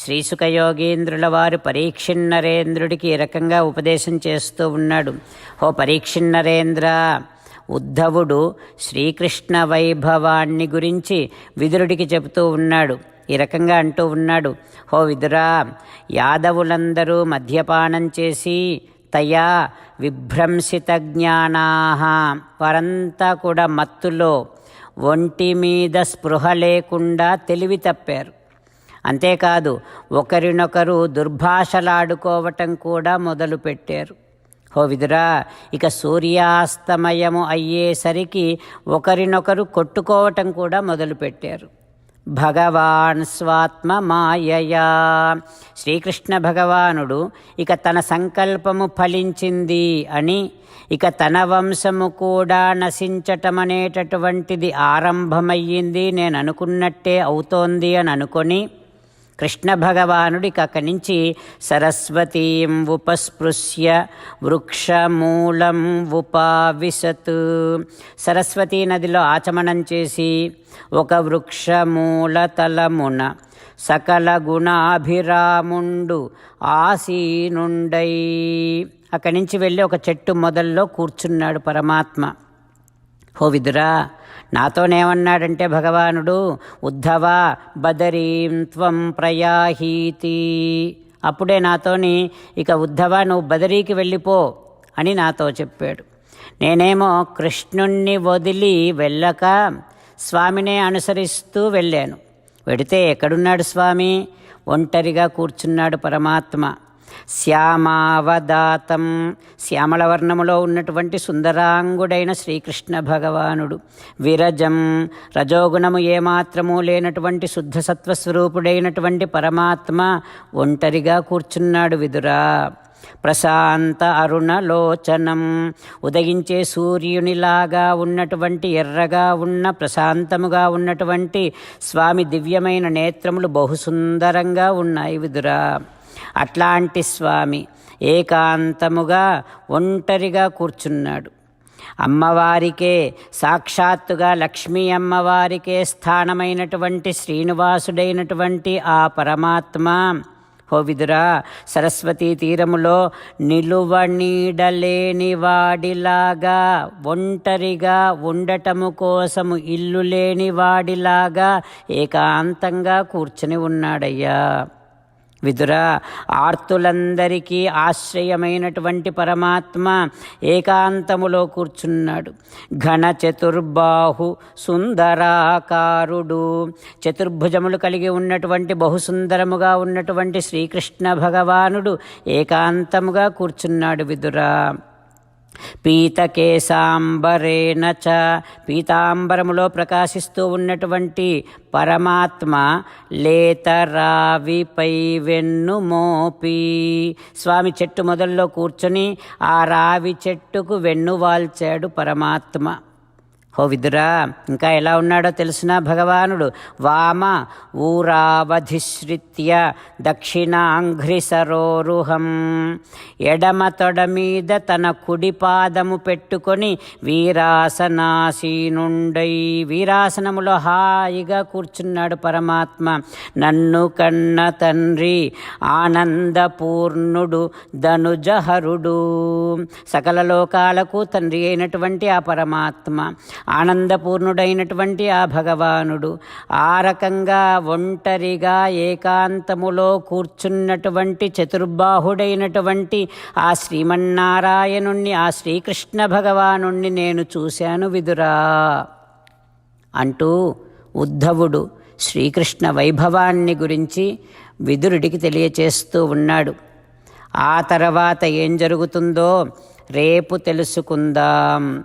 శ్రీసుఖయోగీంద్రుల వారు పరీక్షిన్నరేంద్రుడికి ఈ రకంగా ఉపదేశం చేస్తూ ఉన్నాడు. ఓ పరీక్షిన్నరేంద్ర ఉద్ధవుడు శ్రీకృష్ణ వైభవాన్ని గురించి విదురుడికి చెబుతూ ఉన్నాడు. ఈ రకంగా అంటూ ఉన్నాడు. హో విదురా యాదవులందరూ మద్యపానం చేసి తయా విభ్రంసిత జ్ఞానా వారంతా కూడా మత్తులో ఒంటి మీద స్పృహ లేకుండా తెలివి తప్పారు. అంతేకాదు ఒకరినొకరు దుర్భాషలాడుకోవటం కూడా మొదలుపెట్టారు. హో విదురా ఇక సూర్యాస్తమయము అయ్యేసరికి ఒకరినొకరు కొట్టుకోవటం కూడా మొదలుపెట్టారు. భగవాన్ స్వాత్మ మాయయా. శ్రీకృష్ణ భగవానుడు ఇక తన సంకల్పము ఫలించింది అని ఇక తన వంశము కూడా నశించటమనేటటువంటిది ఆరంభమయ్యింది నేను అనుకున్నట్టే అవుతోంది అని అనుకొని కృష్ణ భగవానుడికి అక్కడి నుంచి సరస్వతీం ఉపస్పృశ్య వృక్షమూలం ఉపావిశత్. సరస్వతీ నదిలో ఆచమనం చేసి ఒక వృక్షమూల తలమున సకల గుణాభిరాముండు ఆసీనుండై. అక్కడి నుంచి వెళ్ళి ఒక చెట్టు మొదల్లో కూర్చున్నాడు పరమాత్మ. హో విదురా నాతోనేమన్నాడంటే భగవానుడు ఉద్ధవ బదరీం త్వం ప్రయాహీతి. అప్పుడే నాతోని ఇక ఉద్ధవ నువ్వు బదరీకి వెళ్ళిపో అని నాతో చెప్పాడు. నేనేమో కృష్ణుణ్ణి వదిలి వెళ్ళక స్వామినే అనుసరిస్తూ వెళ్ళాను. వెడితే ఎక్కడున్నాడు స్వామి? ఒంటరిగా కూర్చున్నాడు పరమాత్మ. శ్యామావదాతం. శ్యామల వర్ణములో ఉన్నటువంటి సుందరాంగుడైన శ్రీకృష్ణ భగవానుడు. విరజం రజోగుణము ఏమాత్రము లేనటువంటి శుద్ధ సత్వస్వరూపుడైనటువంటి పరమాత్మ ఒంటరిగా కూర్చున్నాడు విదురా. ప్రశాంత అరుణలోచనం. ఉదయించే సూర్యునిలాగా ఉన్నటువంటి ఎర్రగా ఉన్న ప్రశాంతముగా ఉన్నటువంటి స్వామి దివ్యమైన నేత్రములు బహు సుందరంగా ఉన్నాయి విదురా. అట్లాంటి స్వామి ఏకాంతముగా ఒంటరిగా కూర్చున్నాడు. అమ్మవారికే సాక్షాత్తుగా లక్ష్మీ అమ్మవారికే స్థానమైనటువంటి శ్రీనివాసుడైనటువంటి ఆ పరమాత్మ హో విదురా సరస్వతీ తీరములో నిలువ నీడలేని వాడిలాగా ఒంటరిగా ఉండటము కోసము ఇల్లు లేని వాడిలాగా ఏకాంతంగా కూర్చుని ఉన్నాడయ్యా. విదురా ఆర్తులందరికీ ఆశ్రయమైనటువంటి పరమాత్మ ఏకాంతములో కూర్చున్నాడు. ఘన చతుర్బాహు సుందరాకారుడు. చతుర్భుజములు కలిగి ఉన్నటువంటి బహుసుందరముగా ఉన్నటువంటి శ్రీకృష్ణ భగవానుడు ఏకాంతముగా కూర్చున్నాడు విదురా. పీతకేశాంబరేణ చ. పీతాంబరములో ప్రకాశిస్తూ ఉన్నటువంటి పరమాత్మ లేత రావిపై వెన్ను మోపి స్వామి చెట్టు మొదల్లో కూర్చొని ఆ రావి చెట్టుకు వెన్ను వాల్చాడు పరమాత్మ. హో విదురా ఇంకా ఎలా ఉన్నాడో తెలిసిన భగవానుడు? వామ ఊరావధిశ్రిత్య దక్షిణాంఘ్రి సరోరుహం ఎడమ తొడ మీద తన కుడి పాదము పెట్టుకొని వీరాసనాసీనుండై వీరాసనములో హాయిగా కూర్చున్నాడు పరమాత్మ. నన్ను కన్న తండ్రి ఆనందపూర్ణుడు ధనుజహరుడు. సకల లోకాలకు తండ్రి అయినటువంటి ఆ పరమాత్మ. ఆనందపూర్ణుడైనటువంటి ఆ భగవానుడు ఆ రకంగా ఒంటరిగా ఏకాంతములో కూర్చున్నటువంటి చతుర్బాహుడైనటువంటి ఆ శ్రీమన్నారాయణుణ్ణి ఆ శ్రీకృష్ణ భగవానుణ్ణి నేను చూశాను విదురా అంటూ ఉద్ధవుడు శ్రీకృష్ణ వైభవాన్ని గురించి విదురుడికి తెలియచేస్తూ ఉన్నాడు. ఆ తర్వాత ఏం జరుగుతుందో రేపు తెలుసుకుందాం.